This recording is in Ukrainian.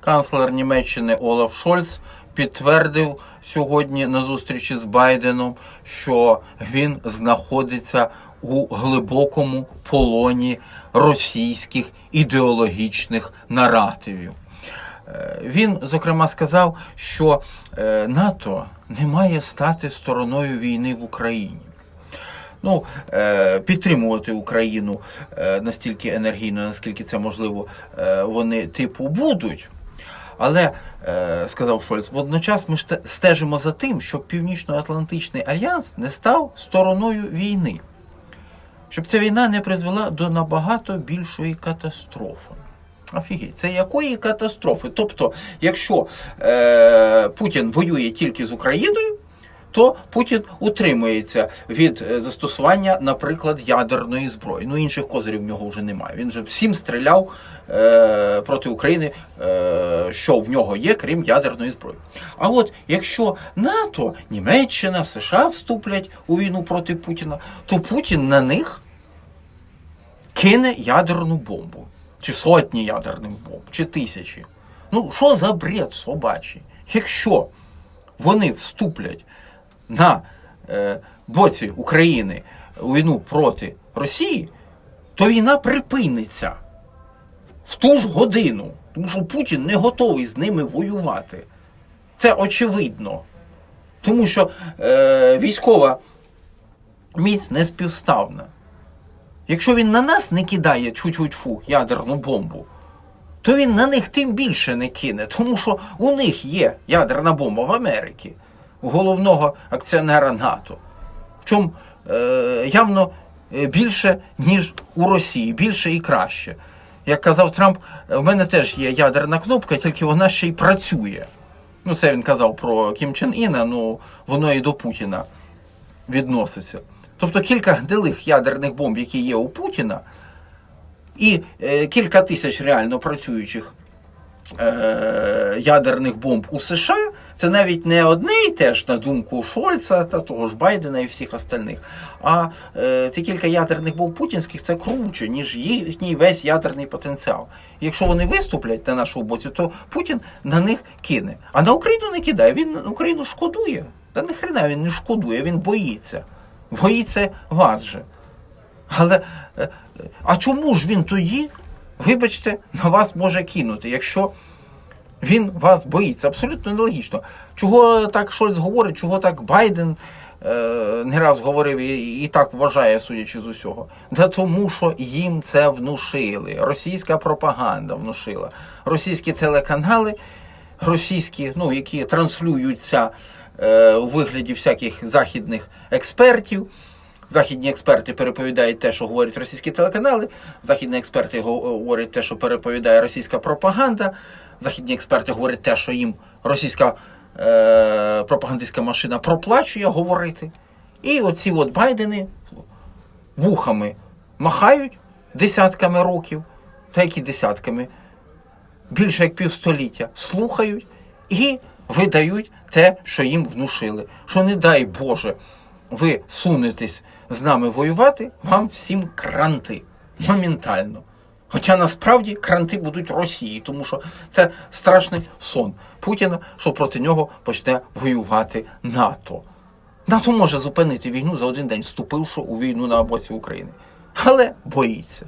канцлер Німеччини Олаф Шольц підтвердив сьогодні на зустрічі з Байденом, що він знаходиться у глибокому полоні російських ідеологічних наративів. Е, Він, зокрема, сказав, що е, НАТО не має стати стороною війни в Україні. Ну, е, підтримувати Україну настільки енергійно, наскільки це можливо, вони типу будуть. Але, е, сказав Шольц, водночас ми стежимо за тим, щоб Північно-Атлантичний альянс не став стороною війни, щоб ця війна не призвела до набагато більшої катастрофи. Офігеть, це якої катастрофи? Тобто, якщо е, Путін воює тільки з Україною, то Путін утримується від е, застосування, наприклад, ядерної зброї. Ну інших козирів в нього вже немає. Він же всім стріляв е, проти України, е, що в нього є, крім ядерної зброї. А от якщо НАТО, Німеччина, США вступлять у війну проти Путіна, то Путін на них кине ядерну бомбу. Чи сотні ядерних бомб, чи тисячі. Ну, що за бред собачий? Якщо вони вступлять на е, боці України у війну проти Росії, то війна припиниться в ту ж годину, тому що Путін не готовий з ними воювати. Це очевидно. Тому що е, військова міць не співставна. Якщо він на нас не кидає чуть-чуть-фу ядерну бомбу, то він на них тим більше не кине, тому що у них є ядерна бомба в Америці, головного акціонера НАТО. В чому е, явно е, більше, ніж у Росії, більше і краще. Як казав Трамп, в мене теж є ядерна кнопка, тільки вона ще й працює. Ну, це він казав про Кім Чен Іна, ну воно і до Путіна відноситься. Тобто кілька гнилих ядерних бомб, які є у Путіна, і е, кілька тисяч реально працюючих е, ядерних бомб у США, це навіть не одне і те ж, на думку Шольца та того ж Байдена і всіх остальних. А е, ці кілька ядерних бомб путінських це круче, ніж їхній весь ядерний потенціал. Якщо вони виступлять на нашому боці, то Путін на них кине. А на Україну не кидає. Він Україну шкодує. Та не хрена він не шкодує, він боїться. Боїться вас же. Але е, а чому ж він тоді, вибачте, на вас може кинути, якщо він вас боїться? Абсолютно нелогічно. Чого так Шольц говорить, чого так Байден е, не раз говорив і, і так вважає, судячи з усього? Да тому, що їм це внушили. Російська пропаганда внушила. Російські телеканали, російські, ну, які транслюються е, у вигляді всяких західних експертів. Західні експерти переповідають те, що говорять російські телеканали. Західні експерти говорять те, що переповідає російська пропаганда. Західні експерти говорять те, що їм російська е, пропагандистська машина проплачує говорити. І оці от Байдени вухами махають десятками років, та які десятками, більше як півстоліття, слухають і видають те, що їм внушили. Що не дай Боже, ви сунетесь з нами воювати, вам всім кранти моментально. Хоча насправді кранти будуть Росії, тому що це страшний сон Путіна, що проти нього почне воювати НАТО. НАТО може зупинити війну за один день, вступивши у війну на боці України. Але боїться.